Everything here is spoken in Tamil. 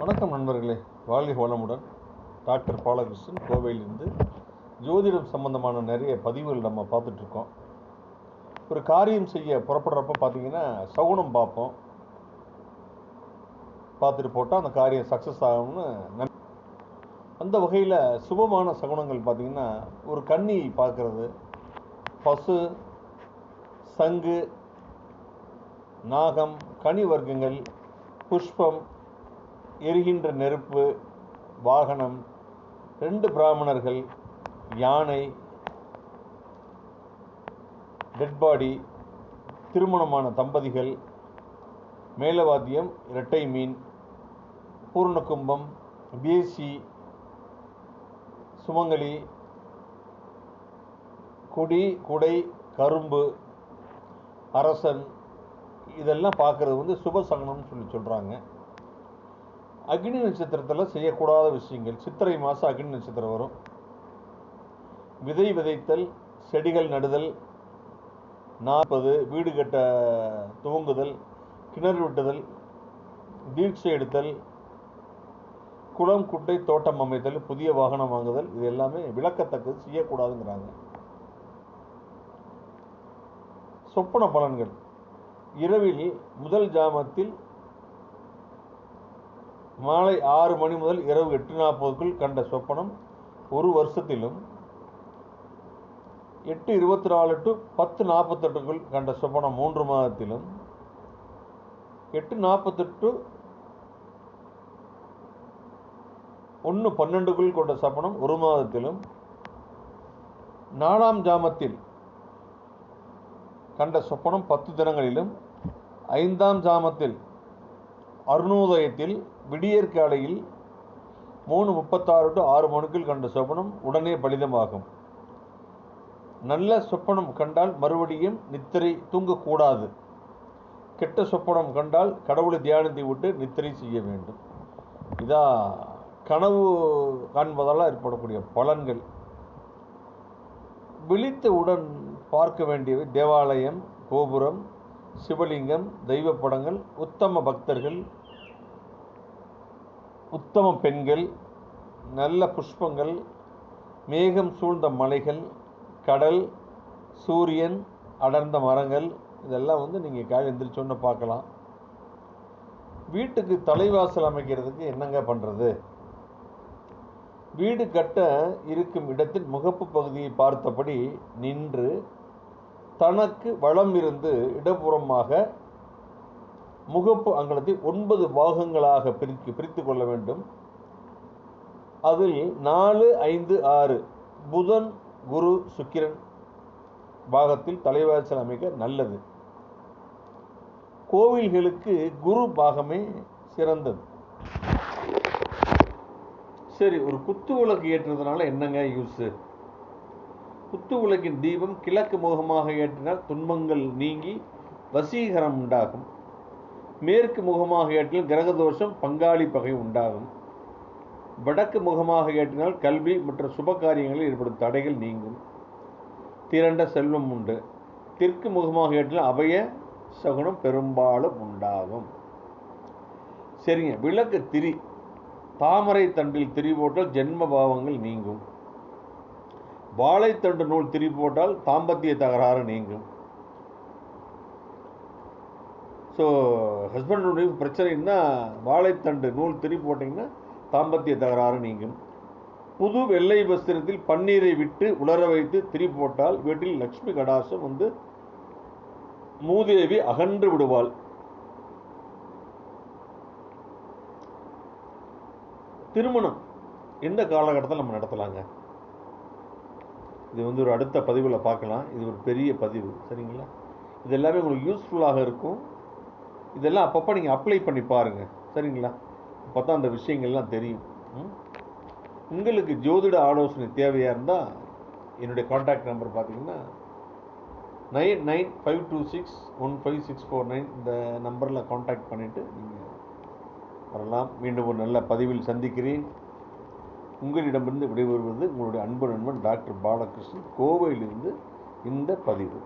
வணக்கம் நண்பர்களே. வாழ்க வளமுடன் டாக்டர் பாலகிருஷ்ணன் கோவையிலிருந்து ஜோதிடம் சம்பந்தமான நிறைய பதிவுகள் நம்ம பார்த்துட்ருக்கோம். ஒரு காரியம் செய்ய புறப்படுறப்ப பார்த்தீங்கன்னா சகுனம் பார்ப்போம். பார்த்துட்டு போட்டால் அந்த காரியம் சக்ஸஸ் ஆகும்னு நன் அந்த வகையில் சுபமான சகுனங்கள் பார்த்தீங்கன்னா ஒரு கண்ணி பார்க்குறது பசு சங்கு நாகம் கனி வர்க்கங்கள் புஷ்பம் எரிகின்ற நெருப்பு வாகனம் ரெண்டு பிராமணர்கள் யானை டெட் பாடி திருமணமான தம்பதிகள் மேலவாத்தியம் இரட்டை மீன் பூர்ண கும்பம் பிஎஸ்சி சுமங்கலி கொடி குடை கரும்பு அரசன் இதெல்லாம் பார்க்குறது வந்து சுபசங்கனம்னு சொல்லி சொல்கிறாங்க அக்னி நட்சத்திரத்தில் செய்யக்கூடாத விஷயங்கள். சித்திரை மாதம் அக்னி நட்சத்திரம் வரும். விதை விதைத்தல் செடிகள் நடுதல் நாற்பது வீடு கட்ட துவங்குதல் கிணறு வெட்டுதல் தீட்சை எடுத்தல் குளம் குட்டை தோட்டம் அமைத்தல் புதிய வாகனம் வாங்குதல் இது எல்லாமே விளக்கத்தக்கது செய்யக்கூடாதுங்கிறாங்க. சொப்பன பலன்கள். இரவில் முதல் ஜாமத்தில் மாலை ஆறு மணி முதல் இரவு எட்டு நாற்பதுக்குள் கண்ட சொப்பனம் ஒரு வருஷத்திலும் எட்டு இருபத்தி நாலு டு பத்து நாற்பத்தெட்டுக்குள் கண்ட சொப்பனம் மூன்று மாதத்திலும் எட்டு நாற்பத்தெட்டு ஒன்று பன்னெண்டுக்குள் கொண்ட சொப்பனம் ஒரு மாதத்திலும் நாலாம் ஜாமத்தில் கண்ட சொப்பனம் பத்து தினங்களிலும் ஐந்தாம் ஜாமத்தில் அருணோதயத்தில் விடியற்காலையில் மூணு முப்பத்தாறு டு ஆறு மணிக்குள் கண்ட சொப்பனம் உடனே பலிதமாகும். நல்ல சொப்பனம் கண்டால் மறுபடியும் நித்திரை தூங்கக்கூடாது. கெட்ட சொப்பனம் கண்டால் கடவுளை தியானத்தை விட்டு நித்திரை செய்ய வேண்டும். இதா கனவு காண்பதால் ஏற்படக்கூடிய பலன்கள். விழித்தவுடன் பார்க்க வேண்டியவை தேவாலயம் கோபுரம் சிவலிங்கம் தெய்வ படங்கள் உத்தம பக்தர்கள் உத்தம பெண்கள் நல்ல புஷ்பங்கள் மேகம் சூழ்ந்த மலைகள் கடல் சூரியன் அடர்ந்த மரங்கள் இதெல்லாம் வந்து நீங்கள் காய் எந்திரிச்சோன்னு பார்க்கலாம். வீட்டுக்கு தலைவாசல் அமைக்கிறதுக்கு என்னங்க பண்ணுறது வீடு கட்ட இருக்கும் இடத்தில் முகப்பு பகுதியை பார்த்தபடி நின்று தனக்கு வளம் இருந்து இடப்புறமாக முகப்பு அங்கலத்தை ஒன்பது பாகங்களாக பிரித்து பிரித்து கொள்ள வேண்டும். அதில் நாலு ஐந்து ஆறு புதன் குரு சுக்கிரன் பாகத்தில் தலைவாசல் அமைக்க நல்லது. கோவில்களுக்கு குரு பாகமே சிறந்தது. சரி ஒரு குத்து விளக்கு ஏற்றுறதுனால என்னங்க யூஸு? குத்து உலகின் தீபம் கிழக்கு முகமாக ஏற்றினால் துன்பங்கள் நீங்கி வசீகரம் உண்டாகும். மேற்கு முகமாக ஏற்றினால் கிரகதோஷம் பங்காளி பகை உண்டாகும். வடக்கு முகமாக ஏற்றினால் கல்வி மற்றும் சுப காரியங்களில் ஏற்படும் தடைகள் நீங்கும். திரண்ட செல்வம் உண்டு. தெற்கு முகமாக ஏற்றினால் அபய சகுனம் பெரும்பாலும் உண்டாகும். சரிங்க. விளக்கு திரி. தாமரை தண்டில் திரி போட்டால் ஜென்ம பாவங்கள் நீங்கும். வாழைத்தண்டு நூல் திரி போட்டால் தாம்பத்திய தகராறு நீங்கும். ஸோ ஹஸ்பண்ட் ஒய்ஃப் பிரச்சனைன்னா வாழைத்தண்டு நூல் திரி போட்டிங்கன்னா தாம்பத்திய தகராறு நீங்கும். புது வெள்ளை வஸ்திரத்தில் பன்னீரை விட்டு உலர வைத்து திரி போட்டால் வீட்டில் லக்ஷ்மி கடாசம் வந்து மூதேவி அகன்று விடுவாள். திருமணம். எந்த காலகட்டத்தில் நம்ம நடத்தலாங்க? இது வந்து ஒரு அடுத்த பதிவில் பார்க்கலாம். இது ஒரு பெரிய பதிவு. சரிங்களா? இது எல்லாமே உங்களுக்கு யூஸ்ஃபுல்லாக இருக்கும். இதெல்லாம் அப்பப்போ நீங்கள் அப்ளை பண்ணி பாருங்கள் சரிங்களா? அப்போ தான் அந்த விஷயங்கள்லாம் தெரியும். ம்? உங்களுக்கு ஜோதிட ஆலோசனை தேவையாக இருந்தால் என்னுடைய காண்டாக்ட் நம்பர் பார்த்தீங்கன்னா nine nine five two six one five six four nine இந்த நம்பரில் காண்டாக்ட் பண்ணிவிட்டு நீங்கள் வரலாம். மீண்டும் ஒரு நல்ல பதிவில் சந்திக்கிறேன். உங்களிடமிருந்து விடைபெறுவது உங்களுடைய அன்பு நண்பன் டாக்டர் பாலகிருஷ்ணன் கோவையிலிருந்து இந்த பதிவு.